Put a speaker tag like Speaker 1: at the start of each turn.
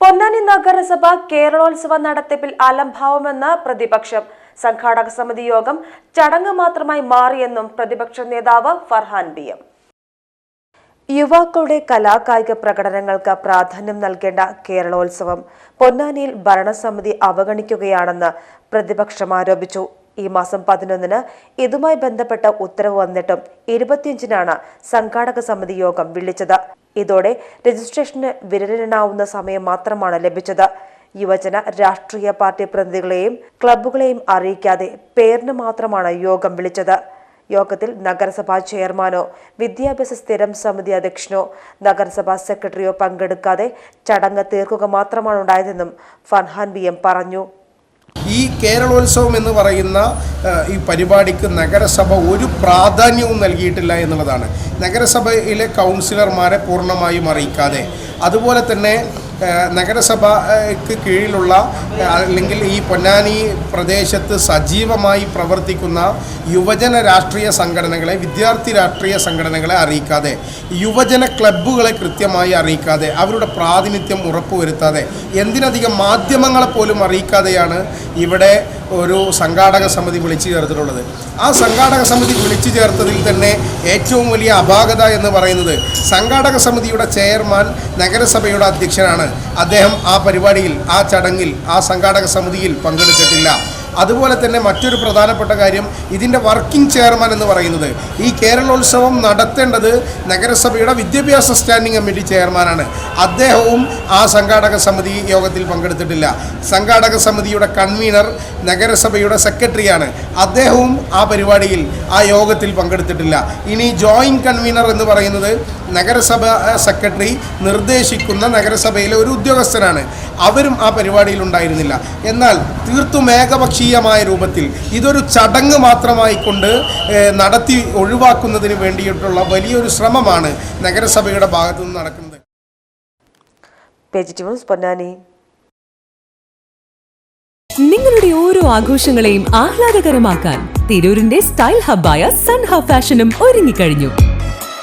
Speaker 1: പൊന്നാനി നഗരസഭ കേരളോത്സവ നടത്തിപ്പിൽ അലംഭാവമെന്ന് പ്രതിപക്ഷം. സംഘാടക സമിതി യോഗം ചടങ്ങ് മാത്രമായി മാറിയെന്നും പ്രതിപക്ഷ നേതാവ് ഫർഹാൻ ബി എം. യുവാക്കളുടെ കലാകായിക പ്രകടനങ്ങൾക്ക് പ്രാധാന്യം നൽകേണ്ട കേരളോത്സവം പൊന്നാനിയിൽ ഭരണസമിതി അവഗണിക്കുകയാണെന്ന് പ്രതിപക്ഷം ആരോപിച്ചു. ഈ മാസം പതിനൊന്നിന് ഇതുമായി ബന്ധപ്പെട്ട ഉത്തരവ് വന്നിട്ടും ഇരുപത്തിയഞ്ചിനാണ് സംഘാടക സമിതി യോഗം വിളിച്ചത്. ഇതോടെ രജിസ്ട്രേഷന് വിരലിടാവുന്ന സമയം മാത്രമാണ് ലഭിച്ചത്. യുവജന രാഷ്ട്രീയ പാർട്ടി പ്രതിനിധികളെയും ക്ലബ്ബുകളെയും അറിയിക്കാതെ പേരിന് മാത്രമാണ് യോഗം വിളിച്ചത്. യോഗത്തിൽ നഗരസഭാ ചെയർമാനോ വിദ്യാഭ്യാസ സ്ഥിരം സമിതി അധ്യക്ഷനോ നഗരസഭാ സെക്രട്ടറിയോ പങ്കെടുക്കാതെ ചടങ്ങ് തീർക്കുക മാത്രമാണ് ഉണ്ടായതെന്നും ഫർഹാൻ ബി എം പറഞ്ഞു.
Speaker 2: ഈ കേരളോത്സവം എന്ന് പറയുന്ന ഈ പരിപാടിക്ക് നഗരസഭ ഒരു പ്രാധാന്യവും നൽകിയിട്ടില്ല എന്നുള്ളതാണ്. നഗരസഭയിലെ കൗൺസിലർമാരെ പൂർണമായും അറിയിക്കാതെ. അതുപോലെ തന്നെ നഗരസഭയ്ക്ക് കീഴിലുള്ള അല്ലെങ്കിൽ ഈ പൊന്നാനി പ്രദേശത്ത് സജീവമായി പ്രവർത്തിക്കുന്ന യുവജന രാഷ്ട്രീയ സംഘടനകളെ വിദ്യാർത്ഥി രാഷ്ട്രീയ സംഘടനകളെ അറിയിക്കാതെ യുവജന ക്ലബ്ബുകളെ കൃത്യമായി അറിയിക്കാതെ അവരുടെ പ്രാതിനിധ്യം ഉറപ്പുവരുത്താതെ എന്തിനധികം മാധ്യമങ്ങളെ പോലും അറിയിക്കാതെയാണ് ഇവിടെ ഒരു സംഘാടക സമിതി വിളിച്ചു ചേർത്തിട്ടുള്ളത്. ആ സംഘാടക സമിതി വിളിച്ചു ചേർത്തതിൽ തന്നെ ഏറ്റവും വലിയ അപാകത എന്ന് പറയുന്നത് സംഘാടക സമിതിയുടെ ചെയർമാൻ നഗരസഭയുടെ അധ്യക്ഷനാണ്. അദ്ദേഹം ആ പരിപാടിയിൽ ആ ചടങ്ങിൽ ആ സംഘാടക സമിതിയിൽ പങ്കെടുത്തിട്ടില്ല. അതുപോലെ തന്നെ മറ്റൊരു പ്രധാനപ്പെട്ട കാര്യം ഇതിന്റെ വർക്കിംഗ് ചെയർമാൻ എന്ന് പറയുന്നത് ഈ കേരളോത്സവം നടത്തേണ്ടത് നഗരസഭയുടെ വിദ്യാഭ്യാസ സ്റ്റാൻഡിംഗ് കമ്മിറ്റി ചെയർമാനാണ്. അദ്ദേഹവും ആ സംഘാടക സമിതി യോഗത്തിൽ പങ്കെടുത്തിട്ടില്ല. സംഘാടക സമിതിയുടെ കൺവീനർ നഗരസഭയുടെ സെക്രട്ടറിയാണ്. അദ്ദേഹവും ആ പരിപാടിയിൽ ആ യോഗത്തിൽ പങ്കെടുത്തിട്ടില്ല. ഇനി ജോയിന്റ് കൺവീനർ എന്ന് പറയുന്നത് നഗരസഭ സെക്രട്ടറി നിർദ്ദേശിക്കുന്ന നഗരസഭയിലെ ഒരു ഉദ്യോഗസ്ഥനാണ്. അവരും ആ പരിപാടിയിൽ ഉണ്ടായിരുന്നില്ല. എന്നാൽ തീർത്തും ഏകപക്ഷീയമായ രൂപത്തിൽ ഇതൊരു ചടങ്ങ് മാത്രമായി കൊണ്ട് നടത്തി ഒഴിവാക്കുന്നതിന് വേണ്ടിയിട്ടുള്ള വലിയൊരു ശ്രമമാണ് നഗരസഭയുടെ ഭാഗത്തു നിന്ന് നടക്കുന്നത്.
Speaker 3: നിങ്ങളുടെ ഓരോ ആഘോഷങ്ങളെയും ആഹ്ലാദകരമാക്കാൻ തിരൂരിന്റെ സ്റ്റൈൽ ഹബ്ബായ സൻഹ ഫാഷനും ഒരുങ്ങിക്കഴിഞ്ഞു.